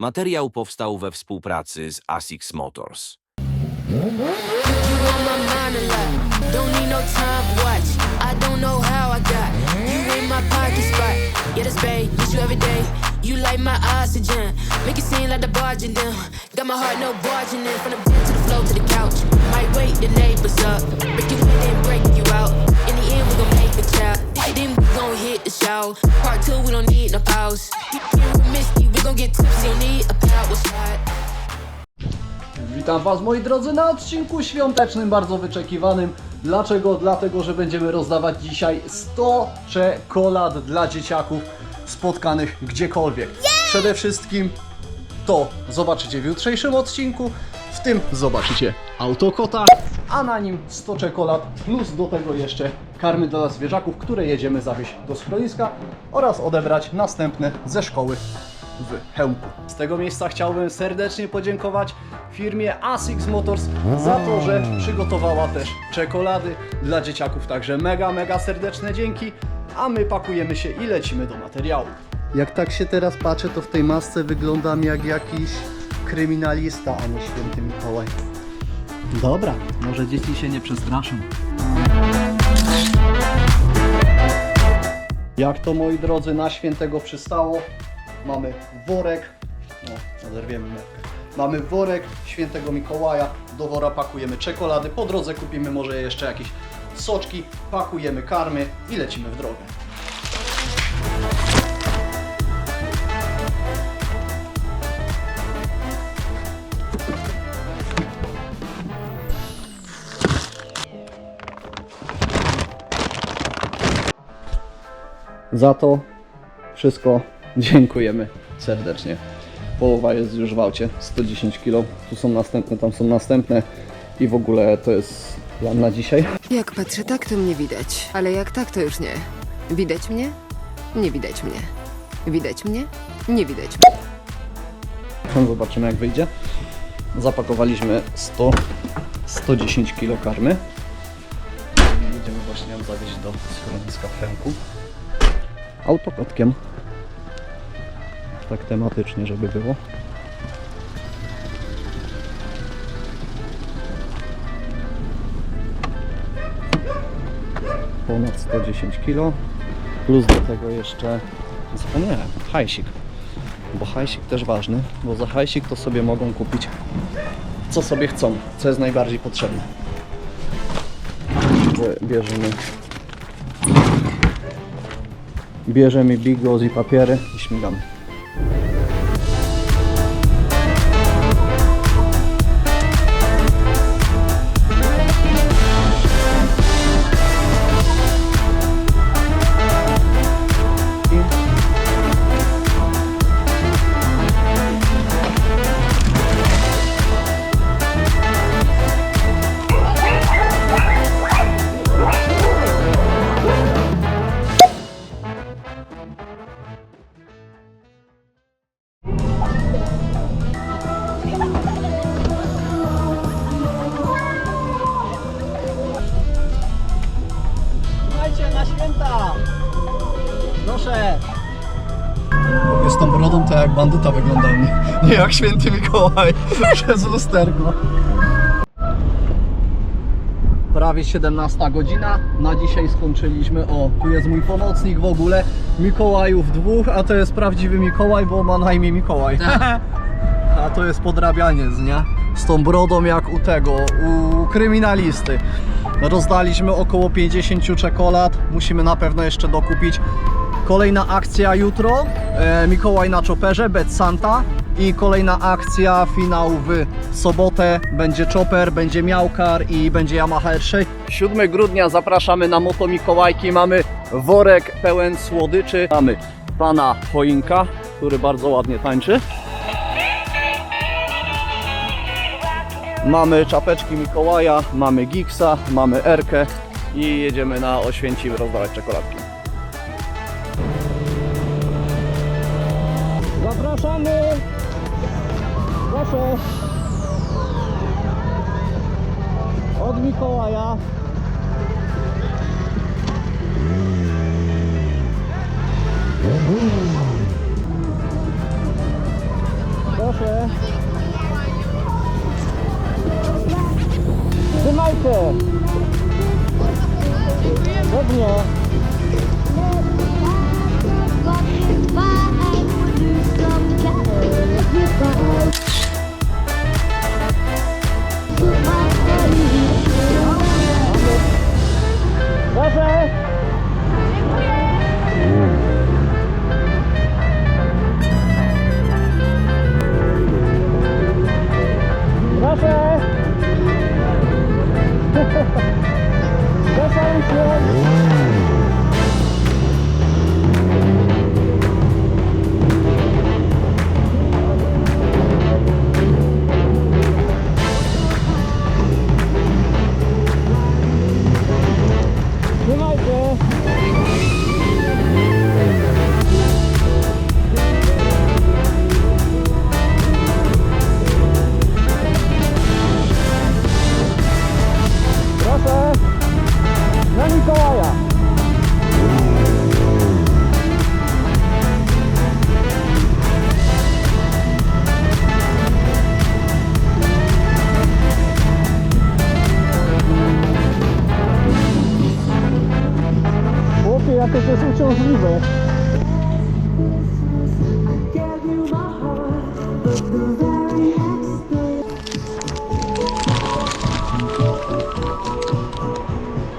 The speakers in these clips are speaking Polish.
Materiał powstał we współpracy z ASICS Motors. You you. Miss you. You like my oxygen. Make it seem like the barging down. Got my heart no barging in. From the to the floor to the couch. Might wake the neighbors up. Break you in break you out. In the end, we gon' make a child. Then we gon' hit the show. Part two, we don't need no pause. You with Misty, we Witam Was moi drodzy na odcinku świątecznym, bardzo wyczekiwanym. Dlaczego? Dlatego, że będziemy rozdawać dzisiaj 100 czekolad dla dzieciaków spotkanych gdziekolwiek. Przede wszystkim to zobaczycie w jutrzejszym odcinku, w tym zobaczycie autokota, a na nim 100 czekolad, plus do tego jeszcze karmy dla zwierzaków, które jedziemy zawieźć do schroniska oraz odebrać następne ze szkoły w Chełmku. Z tego miejsca chciałbym serdecznie podziękować firmie ASICS Motors za to, że przygotowała też czekolady dla dzieciaków. Także mega, mega serdeczne dzięki, a my pakujemy się i lecimy do materiału. Jak tak się teraz patrzę, to w tej masce wyglądam jak jakiś kryminalista, a nie święty Mikołaj. Dobra, może dzieci się nie przestraszą. Jak to moi drodzy na świętego przystało, mamy worek, no oderwiemy metkę. Mamy worek świętego Mikołaja, do wora pakujemy czekolady, po drodze kupimy może jeszcze jakieś soczki, pakujemy karmy i lecimy w drogę. Za to wszystko dziękujemy serdecznie. Połowa jest już w aucie, 110 kg. Tu są następne, tam są następne i w ogóle to jest plan na dzisiaj. Jak patrzę tak, to mnie widać, ale jak tak, to już nie. Widać mnie? Nie widać mnie. Widać mnie? Nie widać mnie. Zobaczymy jak wyjdzie. Zapakowaliśmy 100, 110 kg karmy. I Jedziemy właśnie ją zawieźć do schroniska w Chemku. Autokotkiem. Tak tematycznie, żeby było. Ponad 110 kg. Plus do tego jeszcze zapomniałem, hajsik bo hajsik też ważny, bo za hajsik to sobie mogą kupić co sobie chcą, co jest najbardziej potrzebne. Bierzemy bierzemy bigos i papiery i śmigamy. Thank you. Bandyta wyglądał, nie, nie jak święty Mikołaj przez lusterko. Prawie 17 godzina, na dzisiaj skończyliśmy, o tu jest mój pomocnik w ogóle, Mikołajów dwóch, a to jest prawdziwy Mikołaj, bo ma na imię Mikołaj. A to jest podrabianiec, nie? Z tą brodą jak u tego, u kryminalisty. Rozdaliśmy około 50 czekolad, musimy na pewno jeszcze dokupić. Kolejna akcja jutro, e, Mikołaj na czoperze, Bet Santa i kolejna akcja, finał w sobotę, będzie chopper, będzie miałkar i będzie Yamaha R6. 7 grudnia zapraszamy na Moto Mikołajki, mamy worek pełen słodyczy, mamy pana choinka, który bardzo ładnie tańczy. Mamy czapeczki Mikołaja, mamy Giksa, mamy Erkę i jedziemy na Oświęcim rozdawać czekoladki. Zapraszamy! Proszę! Od Mikołaja. Proszę. Trzymajcie. Pewnie. Proszę. Proszę. Jakie to jest uciążliwe.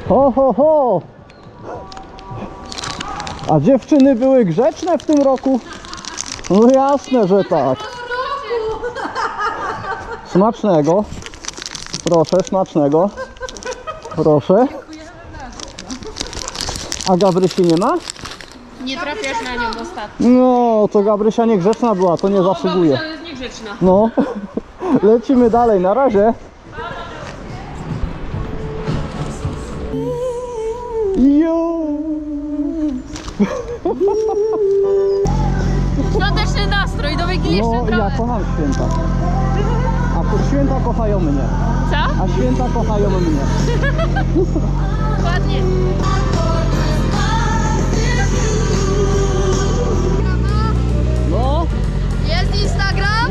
Ho, ho, ho! A dziewczyny były grzeczne w tym roku? No jasne, że tak. Smacznego. Proszę, smacznego. Proszę. A Gabrysi nie ma? Nie trafiasz na nią ostatnio. No, to Gabrysia niegrzeczna była, to nie zasługuje. To jest niegrzeczna. No, lecimy dalej, na razie. Jo. Świąteczny nastrój, do Wigilii jeszcze No, trochę. ja kocham święta. A po święta kochają mnie. Co? A święta kochają mnie. Ładnie.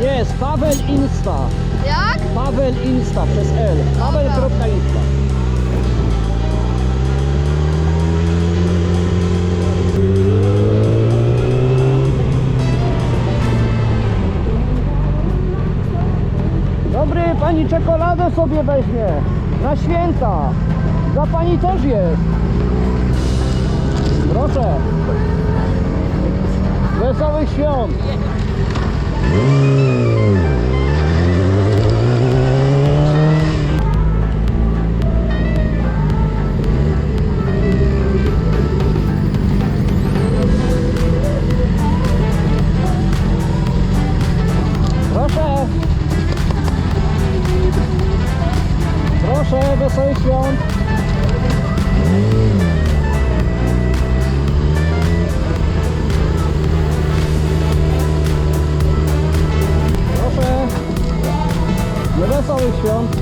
Jest, Paweł Insta. Jak? Paweł Insta przez L. Paweł.insta. Dobry, pani czekoladę sobie weźmie. Na święta. Za pani też jest. Proszę. Wesołych świąt. Hum. Świąt.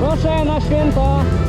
Proszę na święta.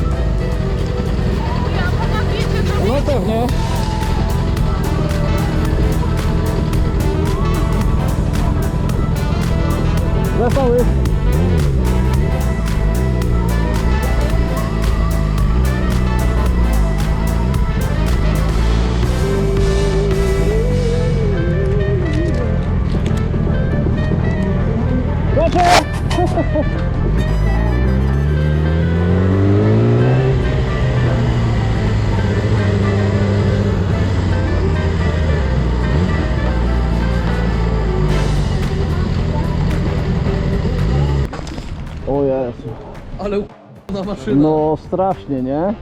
Maszyna. No strasznie, nie?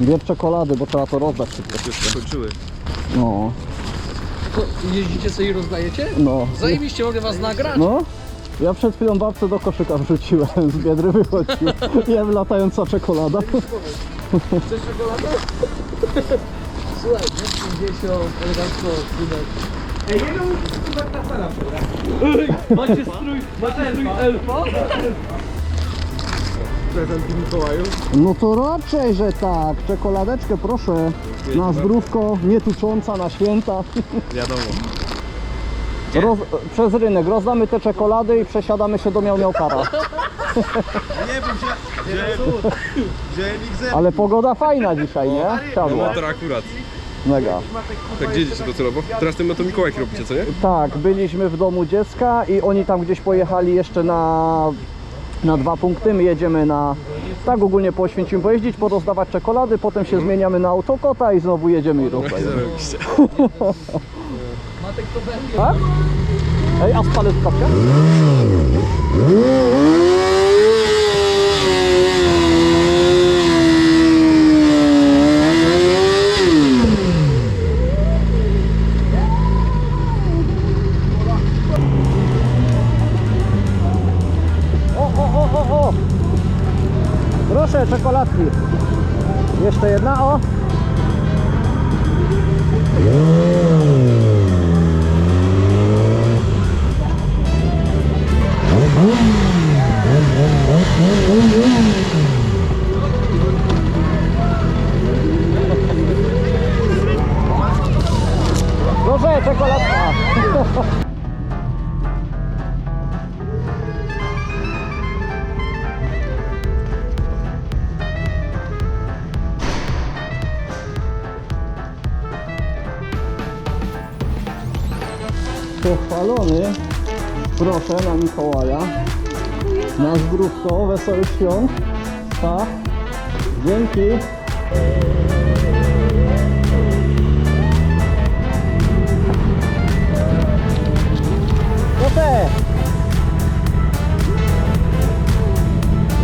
Dwie czekolady, bo trzeba to rozdać szybko. Już skończyły. No, To jeździcie sobie i rozdajecie? no. Zajebiście, mogę was nagrać? No, Ja przed chwilą babce do koszyka wrzuciłem, z biedry wychodził. Jem latająca czekolada. Chcesz czekoladę? Słuchaj, 50, elegancko, kafela Macie strój, macie strój elfa? Prezent Mikołaju. No to raczej, że tak. Czekoladeczkę proszę. Na zdrówko, nie tucząca na święta. Wiadomo. Roz, przez rynek rozdamy te czekolady i przesiadamy się do Miałmiałkara. Nie, bo wziąłem, wziąłem XL. Ale pogoda fajna dzisiaj, nie? Siadła. to akurat. Mega. Tak, gdzie jedziecie docelowo? Teraz tym to Mikołajki robicie, co nie? Tak, byliśmy w domu dziecka i oni tam gdzieś pojechali jeszcze na, na dwa punkty. My jedziemy na, tak ogólnie po Oświęcimiu pojeździć, porozdawać czekolady, potem się zmieniamy na autokota i znowu jedziemy i. Zarobiście. Matek to będzie. Tak? Ej, a spalę w kapcie? Proszę, czekoladka. Pochwalony, proszę na Mikołaja. Na zdrówko, wesołych świąt. Tak. Dzięki. Proszę!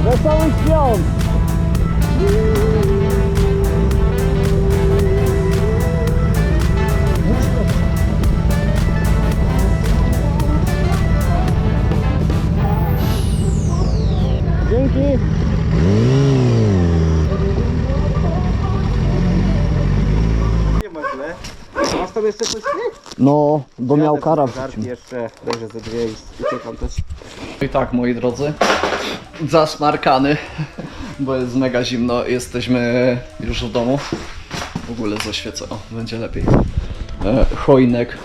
Wesołych świąt! No, do Miałkara Żart jeszcze, leżę ze dwie i uciekam też. I tak, moi drodzy, zasmarkany, bo jest mega zimno. Jesteśmy już w domu. W ogóle zaświecę, o, będzie lepiej. E, chojnek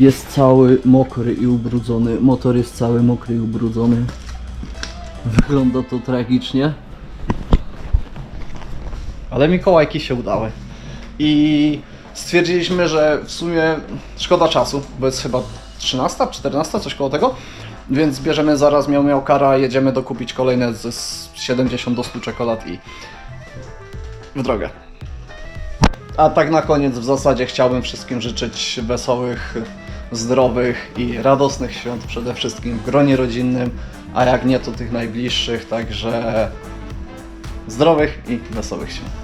jest cały mokry i ubrudzony. Motor jest cały mokry i ubrudzony. Wygląda to tragicznie. Ale Mikołajki się udały. I stwierdziliśmy, że w sumie szkoda czasu, bo jest chyba 13, 14, coś koło tego. Więc bierzemy zaraz miał miał kara, jedziemy dokupić kolejne ze z 70 do 100 czekolad i w drogę. A tak na koniec w zasadzie chciałbym wszystkim życzyć wesołych, zdrowych i radosnych świąt przede wszystkim w gronie rodzinnym, a jak nie to tych najbliższych, także zdrowych i wesołych świąt.